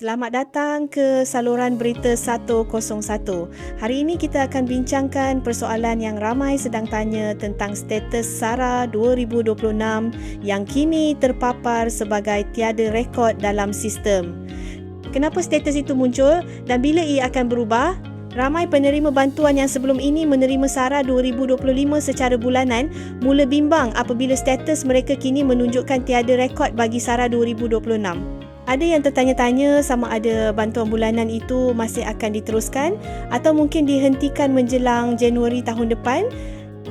Selamat datang ke saluran berita 101. Hari ini kita akan bincangkan persoalan yang ramai sedang tanya tentang status SARA 2026 yang kini terpapar sebagai tiada rekod dalam sistem. Kenapa status itu muncul dan bila ia akan berubah? Ramai penerima bantuan yang sebelum ini menerima SARA 2025 secara bulanan mula bimbang apabila status mereka kini menunjukkan tiada rekod bagi SARA 2026. Ada yang tertanya-tanya sama ada bantuan bulanan itu masih akan diteruskan atau mungkin dihentikan menjelang Januari tahun depan.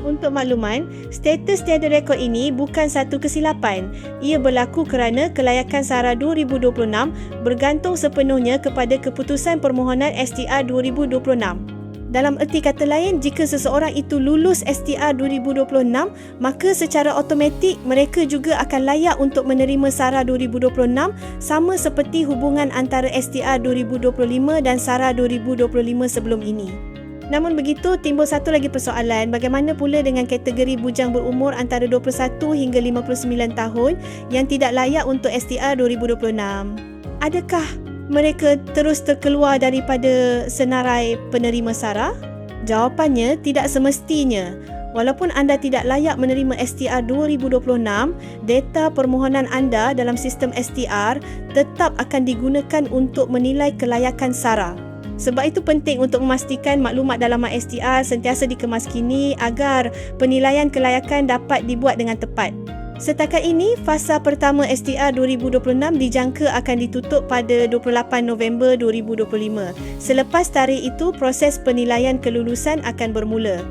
Untuk makluman, status tiada rekod ini bukan satu kesilapan. Ia berlaku kerana kelayakan SARA 2026 bergantung sepenuhnya kepada keputusan permohonan STR 2026. Dalam erti kata lain, jika seseorang itu lulus STR 2026, maka secara automatik mereka juga akan layak untuk menerima SARA 2026 sama seperti hubungan antara STR 2025 dan SARA 2025 sebelum ini. Namun begitu, timbul satu lagi persoalan, bagaimana pula dengan kategori bujang berumur antara 21 hingga 59 tahun yang tidak layak untuk STR 2026? Adakah mereka terus terkeluar daripada senarai penerima SARA? Jawapannya tidak semestinya. Walaupun anda tidak layak menerima STR 2026, data permohonan anda dalam sistem STR tetap akan digunakan untuk menilai kelayakan SARA. Sebab itu penting untuk memastikan maklumat dalam STR sentiasa dikemaskini agar penilaian kelayakan dapat dibuat dengan tepat. Setakat ini, fasa pertama STR 2026 dijangka akan ditutup pada 28 November 2025. Selepas tarikh itu, proses penilaian kelulusan akan bermula.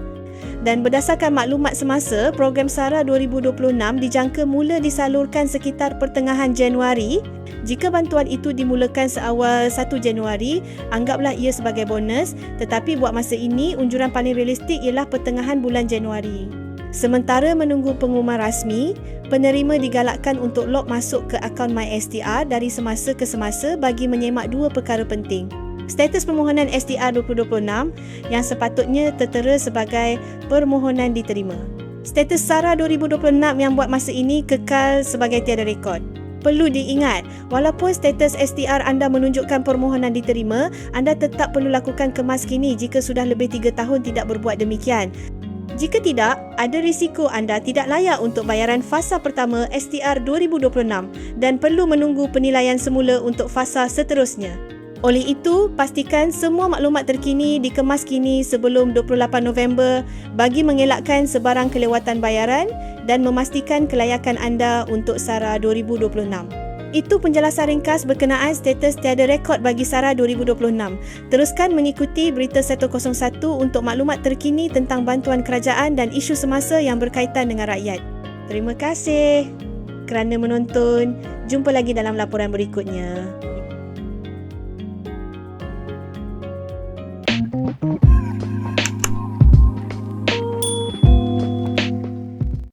Dan berdasarkan maklumat semasa, program SARA 2026 dijangka mula disalurkan sekitar pertengahan Januari. Jika bantuan itu dimulakan seawal 1 Januari, anggaplah ia sebagai bonus. Tetapi buat masa ini, unjuran paling realistik ialah pertengahan bulan Januari. Sementara menunggu pengumuman rasmi, penerima digalakkan untuk log masuk ke akaun MySTR dari semasa ke semasa bagi menyemak dua perkara penting. Status permohonan STR 2026 yang sepatutnya tertera sebagai permohonan diterima. Status SARA 2026 yang buat masa ini kekal sebagai tiada rekod. Perlu diingat, walaupun status STR anda menunjukkan permohonan diterima, anda tetap perlu lakukan kemas kini jika sudah lebih 3 tahun tidak berbuat demikian. Jika tidak, ada risiko anda tidak layak untuk bayaran fasa pertama STR 2026 dan perlu menunggu penilaian semula untuk fasa seterusnya. Oleh itu, pastikan semua maklumat terkini dikemas kini sebelum 28 November bagi mengelakkan sebarang kelewatan bayaran dan memastikan kelayakan anda untuk SARA 2026. Itu penjelasan ringkas berkenaan status tiada rekod bagi SARA 2026. Teruskan mengikuti Berita 101 untuk maklumat terkini tentang bantuan kerajaan dan isu semasa yang berkaitan dengan rakyat. Terima kasih kerana menonton. Jumpa lagi dalam laporan berikutnya. thank you